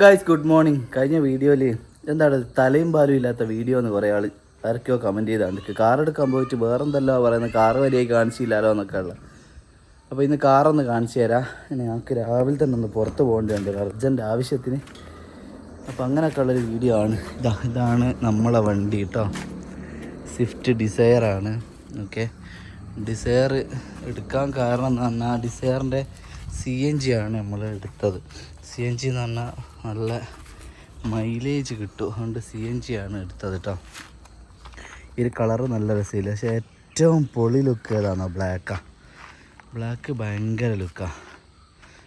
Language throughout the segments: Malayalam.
ഗായ്സ് ഗുഡ് മോർണിംഗ് കഴിഞ്ഞ വീഡിയോയിൽ എന്താണ് തലയും പാലും ഇല്ലാത്ത വീഡിയോ എന്ന് കുറേ ആൾ ആരൊക്കെയോ കമന്റ് ചെയ്താണ്ട് കാർ എടുക്കാൻ പോയിട്ട് വേറെന്തല്ലോ പറയുന്നത് കാറ് വരിയായി കാണിച്ചില്ലാലോ എന്നൊക്കെ ഉള്ള. അപ്പോൾ ഇന്ന് കാറൊന്ന് കാണിച്ചു തരാം. ഇനി ഞങ്ങൾക്ക് രാവിലെ തന്നെ ഒന്ന് പുറത്ത് പോകേണ്ടതുണ്ട് ഒരു അർജന്റ് ആവശ്യത്തിന്. അപ്പോൾ അങ്ങനെയൊക്കെ ഉള്ളൊരു വീഡിയോ ആണ്. ഇതാ ഇതാണ് നമ്മളെ വണ്ടി കേട്ടോ സ്വിഫ്റ്റ് ഡിസയറാണ് ഓക്കെ ഡിസയർ എടുക്കാൻ കാരണം എന്ന് പറഞ്ഞാൽ ഡിസയറിന്റെ സി എൻ ജി ആണ് നമ്മൾ എടുത്തത്. സി എൻ ജി എന്ന് പറഞ്ഞാൽ നല്ല മൈലേജ് കിട്ടും. അതുകൊണ്ട് സി എൻ ജി ആണ് എടുത്തത് കേട്ടോ ഇതിൽ കളറ് നല്ല രസമില്ല പക്ഷേ ഏറ്റവും പൊളി ലുക്ക് ഏതാണോ? ബ്ലാക്കാണ് ബ്ലാക്ക് ഭയങ്കര ലുക്കാണ്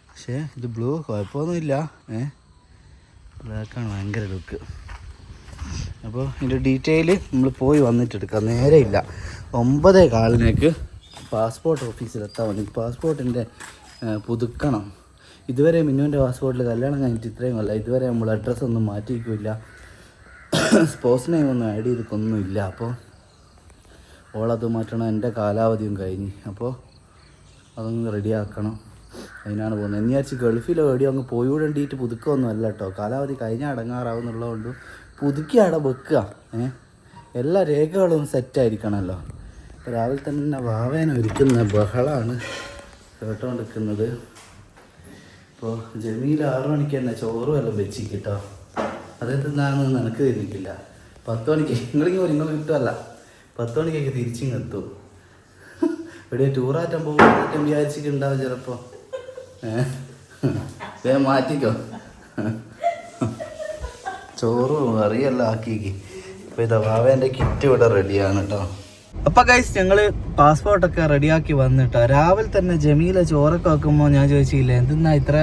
പക്ഷേ ഇത് ബ്ലൂ കുഴപ്പമൊന്നുമില്ല. ഏ? ബ്ലാക്കാണ് ഭയങ്കര ലുക്ക് അപ്പോൾ ഇതിന്റെ ഡീറ്റെയിൽ നമ്മൾ പോയി വന്നിട്ട് എടുക്കാം. നേരെ ഇല്ല ഒമ്പതേ കാലിനേക്ക് പാസ്പോർട്ട് ഓഫീസിലെത്താൻ വേണ്ടി. പാസ്പോർട്ടിന്റെ പുതുക്കണം. ഇതുവരെ മിന്നുവിന്റെ പാസ്പോർട്ടിൽ കല്യാണം കഴിഞ്ഞിട്ട് ഇത്രയും അല്ല ഇതുവരെ നമ്മൾ അഡ്രസ്സ് ഒന്നും മാറ്റിയിരിക്കില്ല സ്പോർട്സ് നെയിം ഒന്നും ആഡ് ചെയ്തിട്ടൊന്നുമില്ല. അപ്പോൾ ഓളത് മാറ്റണം. എന്റെ കാലാവധിയും കഴിഞ്ഞ്. അപ്പോൾ അതൊന്ന് റെഡിയാക്കണം അതിനാണ് പോകുന്നത്. എന്ന് വിചാരിച്ച് ഗൾഫിലോ എവിടെയോ അങ്ങ് പോയി വിടേണ്ടിയിട്ട് പുതുക്കമൊന്നും അല്ല കേട്ടോ കാലാവധി കഴിഞ്ഞ അടങ്ങാറാവുന്നുള്ളതുകൊണ്ട് പുതുക്കി അവിടെ വെക്കുക. ഏ? എല്ലാ രേഖകളും സെറ്റായിരിക്കണമല്ലോ രാവിലെ തന്നെ വാവേന ഒരുക്കുന്ന ബഹളമാണ് കേട്ടോണ്ടിരിക്കുന്നത് ഇപ്പോൾ ജമീൽ ആറു മണിക്ക് തന്നെ ചോറും എല്ലാം വെച്ച് കിട്ടോ അതെന്താണെന്ന് നിനക്ക് തരുന്നില്ല പത്ത് മണിക്ക് നിങ്ങളിങ്ങനെ നിങ്ങൾ കിട്ടുമല്ല പത്ത് മണിക്കൊക്കെ തിരിച്ചിങ് എത്തും. ഇവിടെ ടൂറാറ്റം പോകും വിചാരിച്ചിട്ടുണ്ടാവും ചിലപ്പോൾ. ഏ? മാറ്റിക്കോ. ചോറും കറിയെല്ലാം ആക്കിക്ക്. ഇപ്പം ഇതാ വാവേന്റെ കിറ്റ് ഇവിടെ റെഡിയാണ് കേട്ടോ. അപ്പൊ ഗൈസ് ഞങ്ങൾ പാസ്പോർട്ടൊക്കെ റെഡിയാക്കി വന്നിട്ടോ. രാവിലെ തന്നെ ജമീല ചോറൊക്കെ വെക്കുമ്പോൾ ഞാൻ ചോദിച്ചില്ല എന്തിന്നാ ഇത്ര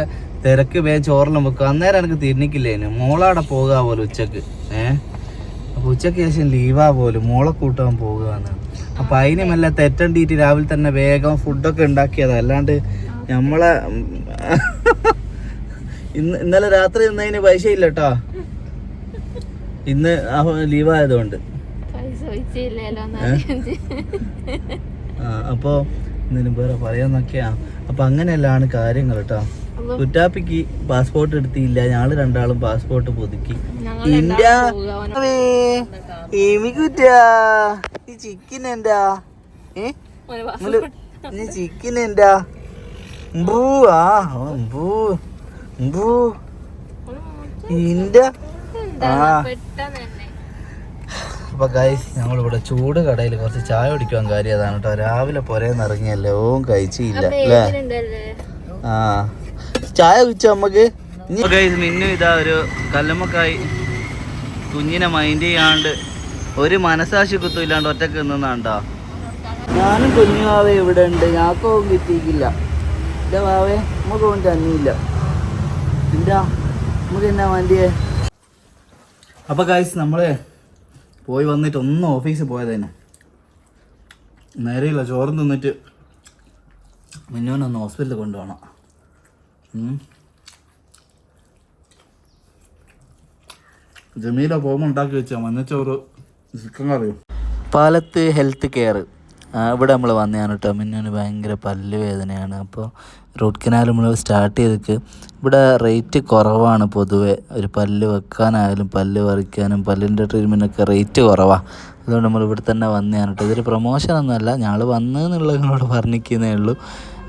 തിരക്ക് വേഗം ചോറെല്ലാം വെക്കും അന്നേരം എനിക്ക് തിരിഞ്ഞിക്കില്ലേനു മോളവിടെ പോകുക പോലും ഉച്ചയ്ക്ക്. ഏഹ് അപ്പൊ ഉച്ചയ്ക്ക് ശേഷം ലീവാ പോലും മോളെ കൂട്ടാൻ പോകുകയാണ് അപ്പൊ അതിന് മെല്ലെ തെറ്റണ്ടിയിട്ട് രാവിലെ തന്നെ വേഗം ഫുഡൊക്കെ ഉണ്ടാക്കിയതാ. അല്ലാണ്ട് നമ്മളെ ഇന്ന് ഇന്നലെ രാത്രി നിന്നതിന് പൈസ ഇല്ല കേട്ടോ ഇന്ന് ലീവായതുകൊണ്ട് അപ്പോൾ എന്തിനും വേറെ പറയാന്നൊക്കെയാ. അപ്പൊ അങ്ങനെയല്ലാണ് കാര്യങ്ങൾ കേട്ടോ കുറ്റാപ്പിക്ക് പാസ്പോർട്ട് എടുത്തില്ല. ഞങ്ങൾ രണ്ടാളും പാസ്പോർട്ട് പുതുക്കി. ഇന്ത്യ! ഈ ചിക്കൻ എന്താ? ഏ? ചിക്കൻ എന്താ? ബൂ ആ ഓ, ബൂ ബൂ ഇന്ത്യ! ആ. പെട്ടെന്ന് തന്നെ അപ്പൊ ഗൈസ് നമ്മളിവിടെ ചൂട് കടയിൽ കുറച്ച് ചായ കുടിക്കാൻ കാര്യം അതാണ് കേട്ടോ. രാവിലെ പുരേന്ന് ഇറങ്ങിയല്ലോ ഓം കഴിച്ചില്ല അല്ലേ? ആ. ചായ കുടിച്ചോ നമുക്ക് ഗൈസ് മിന്നു ഇതാ ഒരു കല്ലുമ്മക്കായി കുഞ്ഞിനെ മൈൻഡ് ചെയ്യാണ്ട് ഒരു മനസാക്ഷി കുത്തും ഇല്ലാണ്ട് ഒറ്റയ്ക്ക് നിന്നാണ്ടോ ഞാനും കുഞ്ഞുവാവേ ഇവിടെ ഉണ്ട്. ഞാക്കോ കിട്ടിയിട്ടില്ല. എന്റെ വാവേ നമുക്ക് കൊണ്ട് തന്നിയില്ല. എന്താ? നമുക്ക് എന്നാ വണ്ടിയേ? അപ്പൊ ഗൈസ് നമ്മൾ പോയി വന്നിട്ട് ഒന്ന് ഓഫീസിൽ പോയതേനു. നേരെയില്ല ചോറും തിന്നിട്ട് മിന്നുവിനൊന്ന് ഹോസ്പിറ്റലിൽ കൊണ്ടുപോകണം. ജമീല പോകുമ്പോൾ ഉണ്ടാക്കി വെച്ചാൽ മഞ്ഞച്ചോറ് ചിക്കൻ കറിയും. Palath health care. ഇവിടെ നമ്മൾ വന്നതാണ് കേട്ടോ. മിന്നുവിന് ഭയങ്കര പല്ല് വേദനയാണ് അപ്പോൾ റൂട്ട് കനാൽ നമ്മൾ സ്റ്റാർട്ട് ചെയ്തിട്ട് ഇവിടെ റേറ്റ് കുറവാണ് പൊതുവേ. ഒരു പല്ല് വെക്കാനായാലും പല്ല് പറിക്കാനും പല്ലിന്റെ ട്രീറ്റ്മെന്റൊക്കെ റേറ്റ് കുറവാണ് അതുകൊണ്ട് നമ്മൾ ഇവിടെ തന്നെ വന്നതാണ് കേട്ടോ. ഇതൊരു പ്രൊമോഷൻ ഒന്നുമല്ല ഞങ്ങൾ വന്നു എന്നുള്ളത് നിങ്ങളോട് പറഞ്ഞിരിക്കുന്നേ ഉള്ളൂ.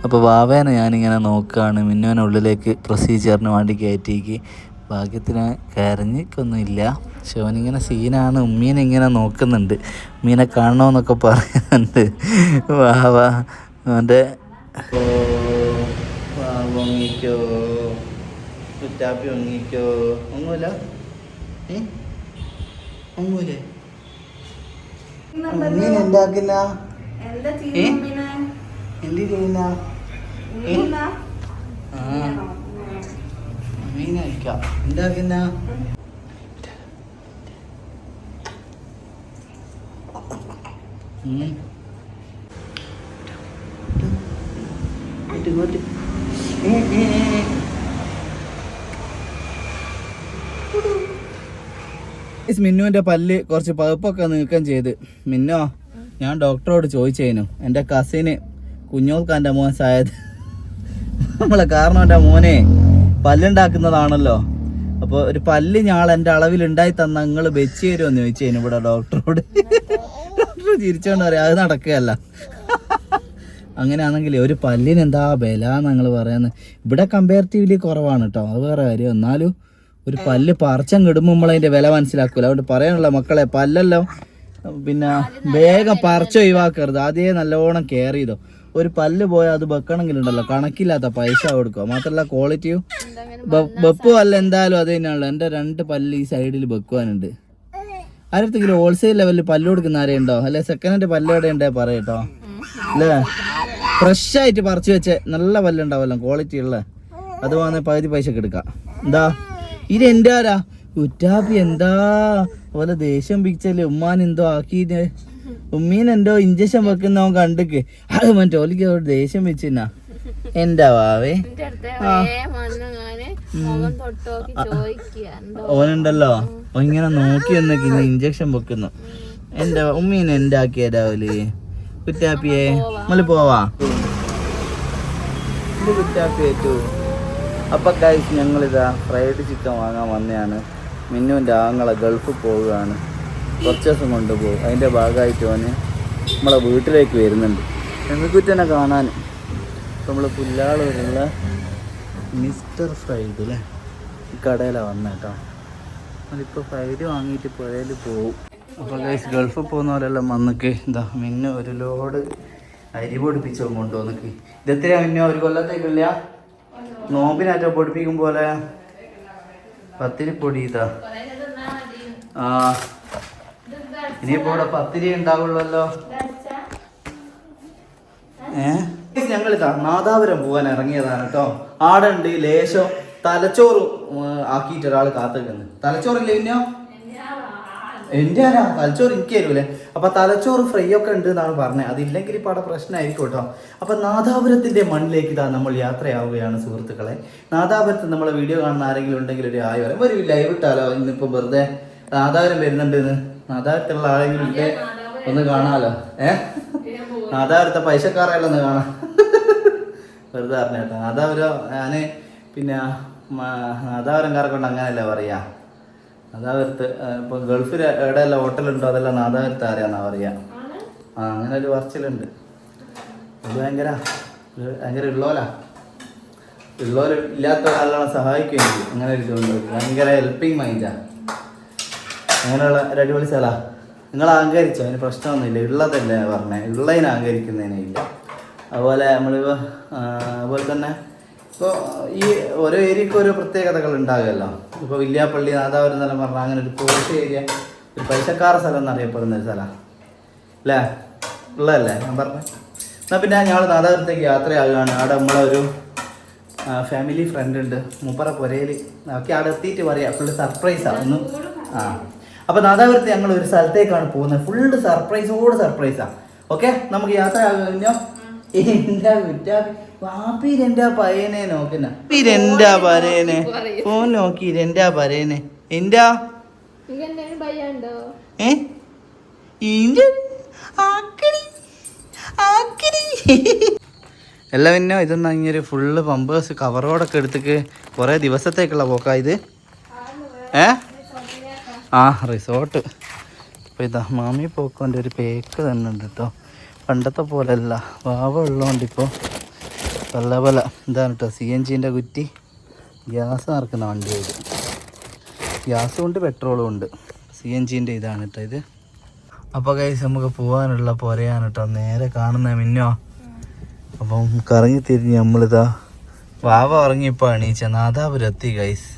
അപ്പോൾ വാവേനെ ഞാനിങ്ങനെ നോക്കുകയാണ് മിന്നുവിനെ ഉള്ളിലേക്ക് പ്രൊസീജിയറിന് വേണ്ടി കയറ്റിക്ക് ഭാഗ്യത്തിന് കരഞ്ഞിക്കൊന്നുമില്ല പക്ഷെ അവനിങ്ങനെ സീനാണ്. ഉമ്മീനെ ഇങ്ങനെ നോക്കുന്നുണ്ട്. ഉമ്മീനെ കാണണമെന്നൊക്കെ പറയുന്നുണ്ട്. വാ വാ. അവന്റെ ഒങ്ങിക്കോ കുറ്റാപ്പി ഒങ്ങിക്കോ ഒന്നുമില്ല? ഒന്നുമില്ലേ? ഉമ്മീൻ എന്താക്കുന്ന? ഏ? എന്ത് ചെയ്യുന്ന? ആ. മീൻ കഴിക്കാം എന്താക്കുന്ന മിന്നുവിന്റെ പല്ല് കുറച്ച് പകുപ്പൊക്കെ നീക്കം ചെയ്ത് മിന്നോ ഞാൻ ഡോക്ടറോട് ചോദിച്ചേനു. എന്റെ കസിന് കുഞ്ഞോൾക്കാന്റെ മോൻ സായത്. നമ്മളെ കാരണം എന്റെ മോനെ. പല്ലുണ്ടാക്കുന്നതാണല്ലോ. അപ്പോൾ ഒരു പല്ല് ഞാൾ എന്റെ അളവിൽ ഉണ്ടായി തന്ന നിങ്ങൾ വെച്ച് തരുമെന്ന് കഴിഞ്ഞു ഇവിടെ ഡോക്ടറോട്. ഡോക്ടർ ചിരിച്ചോണ്ട് പറയാം അത് നടക്കുകയല്ല. അങ്ങനെയാണെങ്കിൽ ഒരു പല്ലിന് എന്താ ബല ഞങ്ങൾ പറയുന്നത് ഇവിടെ കമ്പാരിറ്റീവ്ലി കുറവാണ് കേട്ടോ അത് വേറെ കാര്യം. എന്നാലും ഒരു പല്ല് പറിച്ചം കിടുമ്പോൾ നമ്മളതിന്റെ വില മനസ്സിലാക്കൂല. അതുകൊണ്ട് പറയാനുള്ള മക്കളെ പല്ലല്ലോ. പിന്നെ വേഗം പറിച്ച് ഒഴിവാക്കരുത്. ആദ്യമേ നല്ലോണം കെയർ ചെയ്തോ. ഒരു പല്ല് പോയാൽ അത് വെക്കണമെങ്കിലുണ്ടല്ലോ. കണക്കില്ലാത്ത പൈസ കൊടുക്കുക. മാത്രമല്ല ക്വാളിറ്റിയും വെപ്പ് പല്ല് എന്തായാലും അത് തന്നെയാണല്ലോ. എന്റെ രണ്ട് പല്ല് ഈ സൈഡിൽ വെക്കുവാനുണ്ട്. ആയിരത്തെങ്കിലും ഹോൾസെയിൽ ലെവലിൽ പല്ല് കൊടുക്കുന്ന ആരെയുണ്ടോ? അല്ലെ സെക്കൻഡ് ഹാൻഡ് പല്ല് എവിടെ ഉണ്ടേ പറയട്ടോ അല്ലേ? ഫ്രഷ് ആയിട്ട് പറിച്ചു വെച്ച നല്ല പല്ലുണ്ടാവല്ലോ ക്വാളിറ്റി ഉള്ള. അത് വന്ന് പകുതി പൈസക്ക് എടുക്കാം. എന്താ? ഇത് എന്റെ ആരാ? കുറ്റാപ്പി എന്താ? ഓലെ ദേഷ്യം പിടിച്ചല്ലേ ഉമ്മാൻ എന്തോ ആക്കിയിട്ട് ഉമ്മീൻ എന്തോ ഇഞ്ചക്ഷൻ വെക്കുന്നവൻ കണ്ടിക്ക്. അത് മറ്റേ ഓലിക്ക് അവിടെ ദേഷ്യം വെച്ചിന്നാ. എന്താ വാവേ? ഓനുണ്ടല്ലോ? ഇങ്ങനെ നോക്കി എന്നൊക്കെ ഇന്ന് ഇഞ്ചക്ഷൻ വെക്കുന്നു. എന്റെ ഉമ്മീനെ രാവിലെ കുറ്റാപ്പിയെ നമ്മൾ പോവാ. അപ്പൊ ഗൈസ് ഞങ്ങളിതാ ഫ്രൈഡ് ചിക്കൻ വാങ്ങാൻ വന്നതാണ് മിന്നുവിന്റെ ആങ്ങളെ ഗൾഫ് പോവുകയാണ്. കുറച്ച് ദിവസം കൊണ്ടുപോകും അതിന്റെ ഭാഗമായിട്ട് ഓന് നമ്മളെ വീട്ടിലേക്ക് വരുന്നുണ്ട്. എമ്മിക്കുറ്റനെ കാണാൻ നമ്മൾ പുല്ലാളൂരുള്ള മിസ്റ്റർ ഫ്രൈഡ് അല്ലേ ഈ കടയിലാണ് വന്നത് കേട്ടോ നമ്മളിപ്പോൾ ഫ്രൈഡ് വാങ്ങിയിട്ട് പുഴയിൽ പോവും. അപ്പോൾ ഗൈസ് ഗൾഫിൽ പോകുന്ന പോലെല്ലാം വന്നിക്ക്. എന്താ മിന്നെ ഒരു ലോഡ് അരി പൊടിപ്പിച്ചു കൊണ്ടുവന്നിക്ക് ഇതെത്രയാ മിന്നെ? ഒരു കൊല്ലത്തേക്കില്ല നോമ്പിനാറ്റോ പൊടിപ്പിക്കും പോലെ? പത്തിരി പൊടി ഇതാ. ആ ഇനിയിപ്പോ ഇവിടെ പത്തിരി ഉണ്ടാവുള്ളല്ലോ. ഏ? ഞങ്ങൾ നാദാപുരം പോകാൻ ഇറങ്ങിയതാണ് കേട്ടോ. ആടുണ്ട് ലേശം തലച്ചോറ് ആക്കിയിട്ട് ഒരാൾ കാത്തിക്കുന്നു തലച്ചോറില്ലേ പിന്നെയോ എന്റെ ആരാ? തലച്ചോറ് എനിക്ക് തരൂലേ. അപ്പൊ തലച്ചോറ് ഫ്രൈ ഒക്കെ ഉണ്ട് എന്നാണ് പറഞ്ഞത്. അതില്ലെങ്കിൽ ഇപ്പൊ അവിടെ പ്രശ്നമായിരിക്കും കേട്ടോ. അപ്പൊ നാദാപുരത്തിന്റെ മണ്ണിലേക്ക് ഇതാ നമ്മൾ യാത്രയാവുകയാണ് സുഹൃത്തുക്കളെ. നാദാപുരത്ത് നമ്മളെ വീഡിയോ കാണുന്ന ആരെങ്കിലും ഉണ്ടെങ്കിൽ ഒരു ആയോ വരാം ഒരു ലൈവ് ഇട്ടാലോ? ഇന്നിപ്പോ വെറുതെ നാദാപുരം വരുന്നുണ്ട് ഇന്ന് ആളെങ്കിലും ആരെങ്കിലും ഒന്ന് കാണാലോ? ഏ? നാദാരത്തെ പൈസക്കാരെല്ലാം ഒന്ന് കാണാം. വെറുതെ അറിഞ്ഞേട്ടോ നാദാപുരം ഞാൻ പിന്നെ നാദാപുരംകാരെ കൊണ്ട് അങ്ങനെയല്ലേ പറയാ? നാദാപുരത്ത് ഇപ്പൊ ഗൾഫിൽ എവിടെയെല്ലാം ഹോട്ടലുണ്ടോ അതെല്ലാം നാദാപുരത്ത് ആരെയാന്നാ പറയാ? ആ അങ്ങനെ ഒരു പറച്ചിലുണ്ട്. അത് ഭയങ്കര. ഭയങ്കര ഉള്ളോലാ. ഉള്ളവർ ഇല്ലാത്ത ഒരാളെ സഹായിക്കുകയും അങ്ങനെ ഒരു ഇതുണ്ട് ഭയങ്കര ഹെൽപ്പിങ് മൈൻഡാ അങ്ങനെയുള്ള ഒരു അടിപൊളി സ്ഥല. നിങ്ങൾ അഹങ്കരിച്ചോ? അതിന് പ്രശ്നമൊന്നുമില്ല. ഉള്ളതല്ലേ പറഞ്ഞേ. ഉള്ളതിന് അഹങ്കരിക്കുന്നതിനെ ഇല്ല. അതുപോലെ നമ്മളിപ്പോൾ അതുപോലെ തന്നെ ഇപ്പോൾ ഈ ഓരോ ഏരിയക്ക് ഓരോ പ്രത്യേകതകൾ ഉണ്ടാകുമല്ലോ. ഇപ്പോൾ വില്യാപ്പള്ളി നാദാപുരം എന്നെല്ലാം പറഞ്ഞാൽ അങ്ങനെ ഒരു പോസ്റ്റ് ഏരിയ ഒരു പൈസക്കാര സ്ഥലം എന്നറിയപ്പെടുന്ന ഒരു സ്ഥലമാണ് അല്ലേ? ഉള്ളതല്ലേ? ഞാൻ പറഞ്ഞു. എന്നാൽ പിന്നെ ഞങ്ങൾ നാദാപുരത്തേക്ക് യാത്രയാകുകയാണ്. അവിടെ നമ്മളെ ഒരു ഫാമിലി ഫ്രണ്ട് ഉണ്ട്. മൂപ്പറ പുരയിൽ ഒക്കെ അവിടെ എത്തിയിട്ട് പറയാം. ഫുള്ള് സർപ്രൈസാണ് ആ. അപ്പോൾ നാദാപുരത്ത് ഞങ്ങൾ ഒരു സ്ഥലത്തേക്കാണ് പോകുന്നത്. ഫുള്ള് സർപ്രൈസോട് സർപ്രൈസാണ് ഓക്കെ നമുക്ക് യാത്ര ആകുന്നോ എന്താ കുറ്റാ വാപ്പീരെന്റെ പയ്യനെ നോക്കുന്ന. പീരെന്റെ പരേനെ ഫോൺ നോക്കി പരേനെ എന്റെ എന്തെങ്കിലും ഭയമുണ്ടോ ഏ? ഇന്റെ ആക്കടി. ആക്കടി. അല്ല പിന്നെ ഇതൊന്നും ഇങ്ങനെ ഫുള്ള് പമ്പേഴ്സ് കവറോടൊക്കെ എടുത്തിട്ട് കുറേ ദിവസത്തേക്കുള്ള പോക്കാ ഇത്. ഏ? ആ റിസോർട്ട് അപ്പോൾ ഇതാ മാമി പോക്കോന്റെ ഒരു പേക്ക് തന്നെ ഉണ്ട് കേട്ടോ പണ്ടത്തെ പോലെയല്ല. വാവ ഉള്ളതുകൊണ്ട് ഇപ്പോൾ പല പല ഇതാണ് കേട്ടോ സി എൻ ജിന്റെ കുറ്റി. ഗ്യാസ് നിറക്കുന്ന വണ്ടി ഇത്. ഗ്യാസും ഉണ്ട് പെട്രോളും ഉണ്ട്. സി എൻ ജിന്റെ ഇതാണ് കേട്ടോ ഇത്. അപ്പോൾ കൈസ് നമുക്ക് പോകാനുള്ള പോരെയാണ് കേട്ടോ നേരെ കാണുന്ന മിന്നോ. അപ്പം കറങ്ങി തിരിഞ്ഞ് നമ്മളിതാ വാവ ഉറങ്ങിയപ്പോൾ എണീച്ച. നാദാപുരം എത്തി ഗൈസ്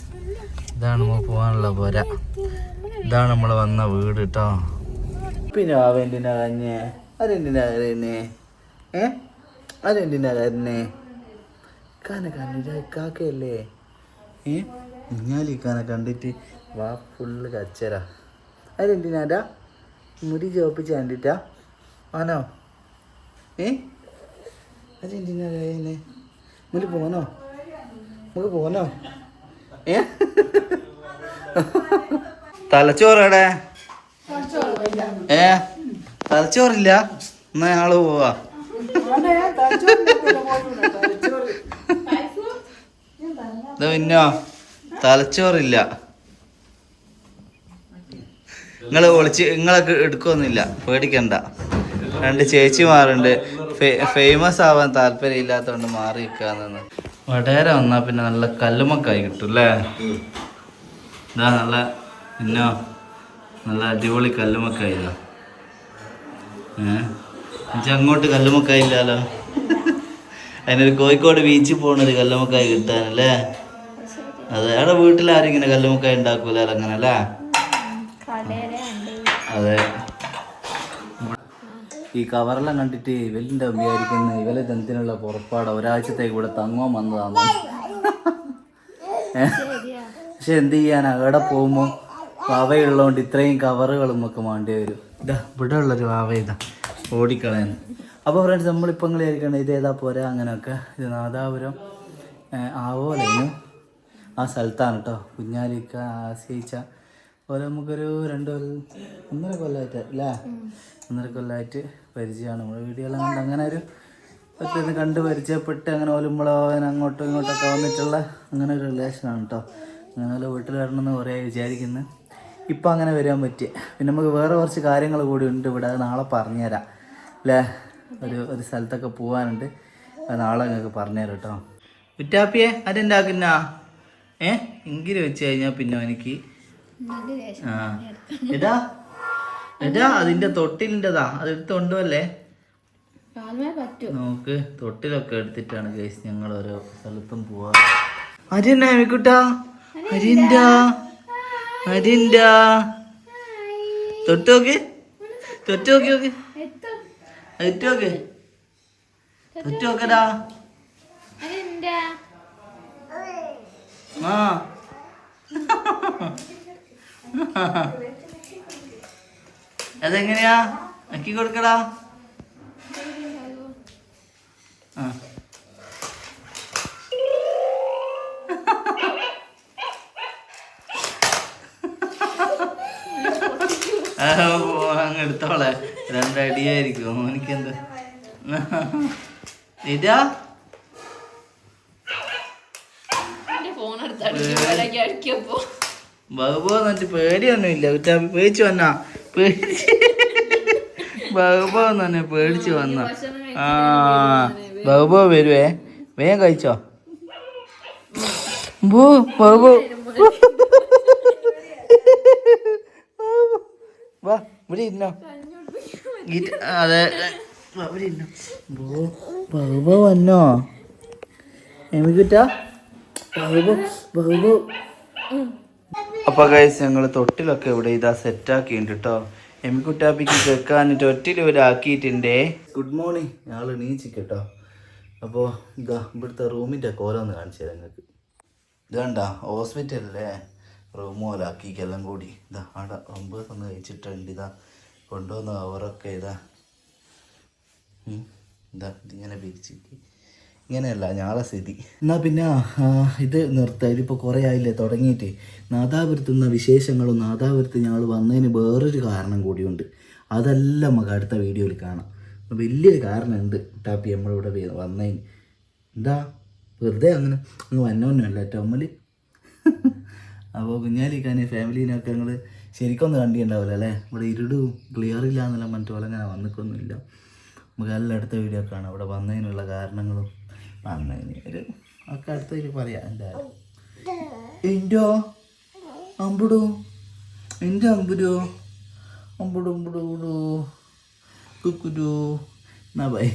ഇതാണ് നമുക്ക് പോകാനുള്ള പോര. ഇതാണ് നമ്മൾ വന്ന വീട് കേട്ടോ പിന്നെ അവന്റെ കഞ്ഞേ അതെന്തിനാ കരയുന്നേ? ഏ? അതെന്തിനാ കരഞ്ഞേ കാന കണ്ടിട്ട് കാക്കയല്ലേ? ഏ? ഇഞ്ഞാലി കാന കണ്ടിട്ട് വാ ഫുള്ള് കച്ചരാ അതെന്തിനാടാ? മുടി ചോപ്പിച്ച് കണ്ടിട്ടാ? ആണോ? ഏ? അതെന്തിനാ കരയുന്നേ? മുടി പോന്നോ നമുക്ക് പോന്നോ ഏ? തലച്ചോറടെ ഏ? തലച്ചോറില്ല? എന്നാ ഞങ്ങൾ പോവാ. പിന്നോ തലച്ചോറില്ല. നിങ്ങൾ ഒളിച്ച് നിങ്ങളൊക്കെ എടുക്കൊന്നുമില്ല പേടിക്കണ്ട. രണ്ട് ചേച്ചിമാരുണ്ട്. ഫേമസ് ആവാൻ താല്പര്യം ഇല്ലാത്തതുകൊണ്ട് മാറി നിൽക്കാന്ന് വടേര വന്നാ പിന്നെ നല്ല കല്ലുമക്കായി കിട്ടും അല്ലേ? ഇതാ നല്ല പിന്നോ നല്ല അടിപൊളി കല്ലുമക്കായി ഇതാ ഏഹ് അങ്ങോട്ട് കല്ലുമക്കായില്ലല്ലോ അതിനൊരു കോഴിക്കോട് ബീച്ചിൽ പോകണൊരു കല്ലുമക്കായി കിട്ടാനല്ലേ അതെ അവിടെ വീട്ടിൽ ആരും ഇങ്ങനെ കല്ലുമക്കായി ഉണ്ടാക്കൂലല്ലോ അങ്ങനെ അല്ലേ? അതെ. ഈ കവറെല്ലാം കണ്ടിട്ട് ഇവലിന്റെ വിചാരിക്കുന്ന ഇവലെ ജനത്തിനുള്ള പുറപ്പാട് ഒരാഴ്ചത്തേക്ക് ഇവിടെ തങ്ങോ വന്നതാണ് പക്ഷെ എന്ത് ചെയ്യാനാ? അവിടെ പോകുമ്പോൾ വാവയുള്ളതുകൊണ്ട് ഇത്രയും കവറുകളും ഒക്കെ വേണ്ടി വരും. ഇതാ ഇവിടെ ഉള്ളൊരു വാവ ഇതാ ഓടിക്കളയുന്നു. അപ്പോൾ ഫ്രണ്ട്സ് നമ്മളിപ്പോൾ വിചാരിക്കണം ഇത് ഏതാ പോരാ അങ്ങനെയൊക്കെ. ഇത് നാദാപുരം ആവോലൈനും ആ സ്ഥലത്താണ് കേട്ടോ കുഞ്ഞാലിക്ക ആശ്രയിച്ച പോലെ നമുക്കൊരു രണ്ട് കൊല്ലം ഒന്നര കൊല്ലമായിട്ട് അല്ലേ? ഒന്നര കൊല്ലമായിട്ട് പരിചയമാണ്. നമ്മുടെ വീഡിയോ കണ്ട് അങ്ങനെ ഒരു ഒത്തിരി കണ്ട് പരിചയപ്പെട്ട് അങ്ങനെ ഒലുമ്പളോൻ അങ്ങോട്ടും ഇങ്ങോട്ടൊക്കെ വന്നിട്ടുള്ള അങ്ങനെ ഒരു റിലേഷനാണ് കേട്ടോ അങ്ങനെ വീട്ടിൽ വരണമെന്ന് കുറേ വിചാരിക്കുന്നു. ഇപ്പം അങ്ങനെ വരാൻ പറ്റി പിന്നെ നമുക്ക് വേറെ കുറച്ച് കാര്യങ്ങൾ കൂടി ഉണ്ട് ഇവിടെ. നാളെ പറഞ്ഞുതരാം. അല്ലേ ഒരു ഒരു സ്ഥലത്തൊക്കെ പോകാനുണ്ട് അത് നാളെ നിങ്ങൾക്ക് പറഞ്ഞുതരാം കേട്ടോ. വിറ്റാപ്പിയെ അതെന്താക്കുന്ന ഏ? എങ്കിൽ വെച്ച് കഴിഞ്ഞാൽ പിന്നെ എനിക്ക് ആ. എടാ എടാ അതിന്റെ തൊട്ടിലിന്റെതാ. അത് എടുത്ത് കൊണ്ടുവല്ലേ കാൽമേ പറ്റൂ. നമുക്ക് തൊട്ടിലൊക്കെ എടുത്തിട്ടാണ് ഗൈസ് ഞങ്ങൾ ഓരോ സ്ഥലത്തും പോവാ അരിണ്ടാ മിക്കുട്ടാ? അരിണ്ടാ അരിണ്ടാ തൊട്ട് നോക്ക് തൊട്ട് നോക്കി. നോക്ക് തൊട്ട് നോക്ക് തൊട്ട് നോക്കടാ ആ. അതെങ്ങനെയാ? ആക്കി കൊടുക്കടാ. അടിക്കപ്പോ ബഹുബോ എന്നിട്ട് പേടിയൊന്നുമില്ല. കുറ്റാ പേടിച്ചു വന്നാ. പേടിച്ച്. ബഹുബോ തന്നെ പേടിച്ചു വന്ന. ആ ബഹുബോ വരുവേ. വേഗം കഴിച്ചോ. ബോ ബഹുബോ വാ ഇവിടെ ഇരുന്നോ. ഇരി- അതെ. ബഹുബോ വന്നോ? എമിക്കുറ്റാ ബഹുബോ ബഹുബോ. അപ്പൊ ഗൈസ് ഞങ്ങൾ തൊട്ടിലൊക്കെ ഇവിടെ ഇതാ സെറ്റ് ആക്കിയിട്ടുണ്ട് കേട്ടോ എമിക്കുട്ടാപ്പിക്ക് കേൾക്കാൻ തൊട്ടിൽ ഇവിടെ ആക്കിയിട്ടുണ്ടേ ഗുഡ് മോർണിംഗ് ഞങ്ങൾ എണീച്ചിക്ക് കേട്ടോ അപ്പോൾ ഇതാ ഇവിടുത്തെ റൂമിന്റെ കോലൊന്ന് കാണിച്ചു തരാം നിങ്ങൾക്ക് ഇത് ഹോസ്പിറ്റൽ ഹോസ്പിറ്റലിലെ റൂം പോലെ ആക്കിക്കെല്ലാം കൂടി. ഇതാ അവിടെ ഒമ്പത് ഒന്ന് കഴിച്ചിട്ടുണ്ട്. ഇതാ കൊണ്ടുവന്ന അവരൊക്കെ ഇതാ. ഉം. ഇതാ ഇതിങ്ങനെ പിരിച്ചിട്ട് ഇങ്ങനെയല്ല ഞാളെ സ്ഥിതി. എന്നാ പിന്നെ ഇത് നിർത്താം. ഇതിപ്പോൾ കുറേ ആയില്ലേ തുടങ്ങിയിട്ട്. നാദാപുരത്ത് വിശേഷങ്ങളും നാദാപുരത്ത് ഞങ്ങൾ വന്നതിന് വേറൊരു കാരണം കൂടിയുണ്ട്. അതെല്ലാം നമുക്ക് അടുത്ത വീഡിയോയിൽ കാണാം. വലിയൊരു കാരണമുണ്ട് ടാപ്പി നമ്മളിവിടെ വന്നതിന്. എന്താ? വെറുതെ അങ്ങനെ അങ്ങ് വന്നോന്നല്ല അമ്മൽ അപ്പോൾ കുഞ്ഞാലിക്കാനെ ഫാമിലീനൊക്കെ ഞങ്ങൾ ശരിക്കൊന്നും കണ്ടിട്ടുണ്ടാവില്ല അല്ലേ? ഇവിടെ ഇരുടും ക്ലിയർ ഇല്ല എന്നല്ല മറ്റു പോലെ വന്നിക്കൊന്നുമില്ല എല്ലാം അടുത്ത വീഡിയോ കാണാം. അവിടെ വന്നതിനുള്ള കാരണങ്ങളും വന്നതിന് ഒരു ഒക്കെ അടുത്ത വീഡിയോ പറയാം. എന്തായാലും എന്റോ അമ്പുടു? എന്റെ അമ്പുരു? അമ്പുടു അമ്പുടു കുക്കുരു. എന്നാ ബൈ